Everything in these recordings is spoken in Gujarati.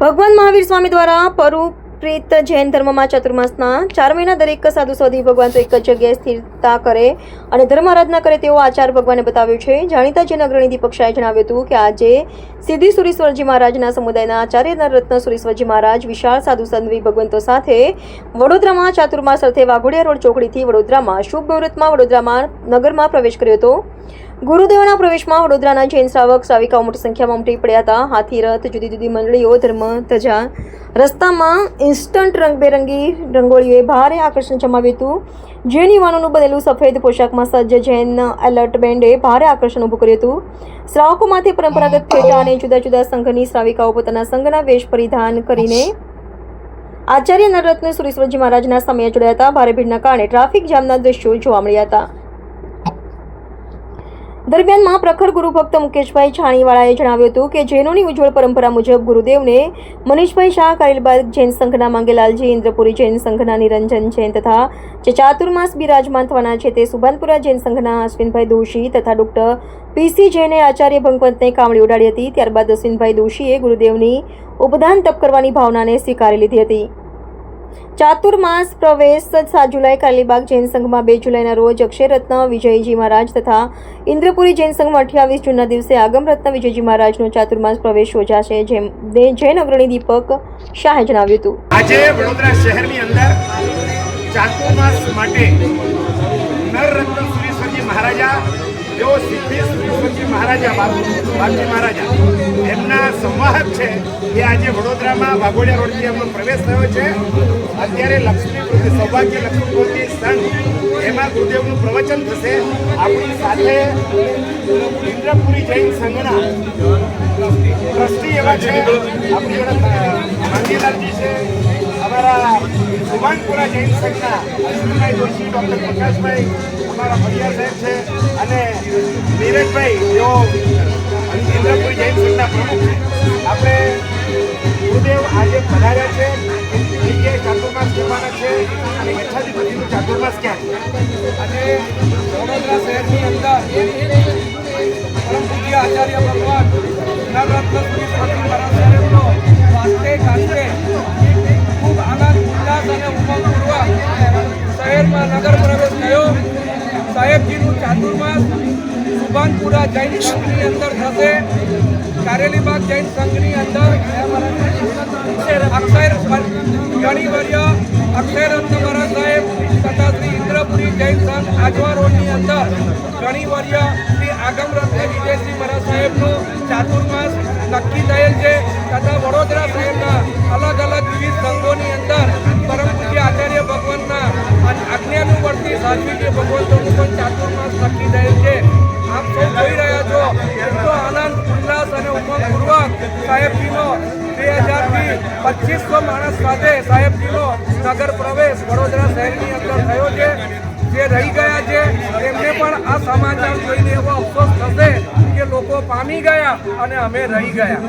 ભગવાન મહાવીર સ્વામી દ્વારા પરુપ્રીત જૈન ધર્મમાં ચતુર્માસના ચાર મહિના દરેક સાધુ સૌથી ભગવાન તો એક જ જગ્યાએ સ્થિરતા કરે અને ધર્મ આરાધના કરે તેવો આચાર ભગવાને બતાવ્યો છે. જાણીતા જૈન અગ્રણી દીપક જણાવ્યું હતું કે આજે સિદ્ધિ સુરેશ્વરજી મહારાજના સમુદાયના આચાર્ય રત્ન સુરેશ્વરજી મહારાજ વિશાળ સાધુ સંતવી ભગવંતો સાથે વડોદરામાં ચાતુર્માસ અર્થે વાઘોડિયા રોડ ચોકડીથી વડોદરામાં શુભ મુહૂર્તમાં વડોદરામાં નગરમાં પ્રવેશ કર્યો હતો. ગુરુદેવના પ્રવેશમાં વડોદરાના જૈન શ્રાવક શ્રાવિકાઓ મોટી સંખ્યામાં ઉમટી પડ્યા હતા. હાથી રથ, જુદી જુદી મંડળીઓ, ધર્મ, ધજા. રસ્તામાં ઇન્સ્ટન્ટ રંગબેરંગી રંગોળીઓએ ભારે આકર્ષણ જમાવ્યું હતું. જૈન યુવાનોનું બનેલું સફેદ પોશાકમાં સજ્જ જૈન એલર્ટ બેન્ડે ભારે આકર્ષણ ઊભું કર્યું હતું. શ્રાવકોમાંથી પરંપરાગત ફેટા અને જુદા જુદા સંઘની શ્રાવિકાઓ પોતાના સંઘના વેશ પરિધાન કરીને આચાર્ય નરરત્ન સુરેશ્વરજી મહારાજના સમયે જોડાયા હતા. ભારે ભીડના કારણે ટ્રાફિક જામના દ્રશ્યો જોવા મળ્યા હતા. દરમિયાનમાં પ્રખર ગુરુભક્ત મુકેશભાઈ છાણીવાળાએ જણાવ્યું હતું કે જૈનોની ઉજ્જવળ પરંપરા મુજબ ગુરુદેવને મનીષભાઈ શાહ કારેલબાગ જૈન સંઘના માંગેલાલજી ઇન્દ્રપુરી જૈન સંઘના નિરંજન જૈન તથા જે ચાતુર્માસ બિરાજમાન થવાના છે તે સુભાનપુરા જૈન સંઘના અશ્વિનભાઈ દોશી તથા ડોક્ટર પીસી જૈને આચાર્ય ભગવંતને કામળી ઉડાડી હતી. ત્યારબાદ અશ્વિનભાઈ દોશીએ ગુરુદેવની ઉપદાન તપ કરવાની ભાવનાને સ્વીકારી લીધી હતી. ચાતુર્માસ પ્રવેશ સાત જુલાઈ કાલીબાગ જૈન સંઘમાં બે જુલાઈના રોજ અક્ષયરત્ન, વિજયજી મહારાજ તથા ઇન્દ્રપુરી જૈન સંઘમાં અઠ્યાવીસ જૂનના દિવસે આગમરત્ન વિજયજી મહારાજનો ચાતુર્માસ પ્રવેશ યોજાશે, જેમ જૈન અગ્રણી દીપક શાહે જણાવ્યું હતું. આજે વડોદરા શહેરની અંદર ચાતુર્માસ માટે નરરત્ન સુરેશ્વરજી મહારાજા તેઓ સિદ્ધિ સુરેશ્વરજી મહારાજા બાપુ બાપજી મહારાજા એમના સંવાહક છે એ આજે વડોદરામાં વાઘોડિયા રોડથી એમનો પ્રવેશ થયો છે અત્યારે લક્ષ્મી સૌભાગ્ય લક્ષ્મી સંઘ એમાં ગુરુદેવનું પ્રવચન થશે આપણી સાથે ઇન્દ્રપુરી જૈન સંઘના ટ્રસ્ટી એવા છે આપણી ગાંધીલાલજી છે અમારા સુભાનપુરા જૈન સંઘના અશ્વિનભાઈ જોશી ડૉક્ટર પ્રકાશભાઈ અમારા ભૈયા સાહેબ છે. અને નીરજભાઈ જેઓ ઇન્દ્રપુરી જૈન સંઘના પ્રમુખ આપણે ગુરુદેવ આજે પધાર્યા છે. એ કે ચાતુર્માસ છે અને યથાધિપતિનું ચાતુર્માસ ક્યાં છે? અને વડોદરા શહેરની અંદર આચાર્ય ભગવાન નવરત્ન શ્રી સ્વામી ખૂબ આનંદ, ઉલ્લાસ અને ઉમંગપૂર્વક શહેરમાં નગર પ્રવેશ થયો. સાહેબજીનું ચાતુર્માસ સુભાનપુરા જૈન સંઘની અંદર થશે. કારેલીબાગ જૈન સંઘની અંદર અક્ષર ગણીવર્ય અક્ષયરત્ન મહારાજ સાહેબ તથા શ્રી ઇન્દ્રપુરી જૈન સંઘ આજવા રોડની અંદર ગણીવર્ય શ્રી આગમરત્ન વિજયસિંહ મહારાજ સાહેબનું ચાતુર્માસ નક્કી થયેલ છે તથા વડોદરા શહેરના અલગ અલગ વિવિધ સંઘોની અંદર આજ્ઞાનુવર્તી સાધ્વીજી ભગવંતોનું પણ ચાતુર્માસ નક્કી થયેલ છે. આપ સૌ જોઈ રહ્યા છો એટલો આનંદ, ઉલ્લાસ અને ઉમંગપૂર્વક સાહેબજીનો બે હજારથી પચીસો માણસ સાથે સાહેબજીનો નગર પ્રવેશ વડોદરા શહેરની અંદર થયો છે. જે રહી ગયા એમને પણ આ સમાચાર જોઈને એવો અફસોસ થશે કે લોકો પામી ગયા અને અમે રહી ગયા.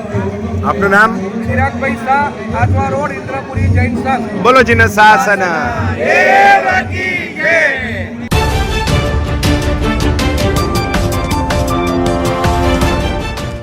આપનું નામ? ચિરાગભાઈ શાહ આજવા રોડ ઇન્દ્રપુરી જૈન સંઘ. બોલો જીને શાસન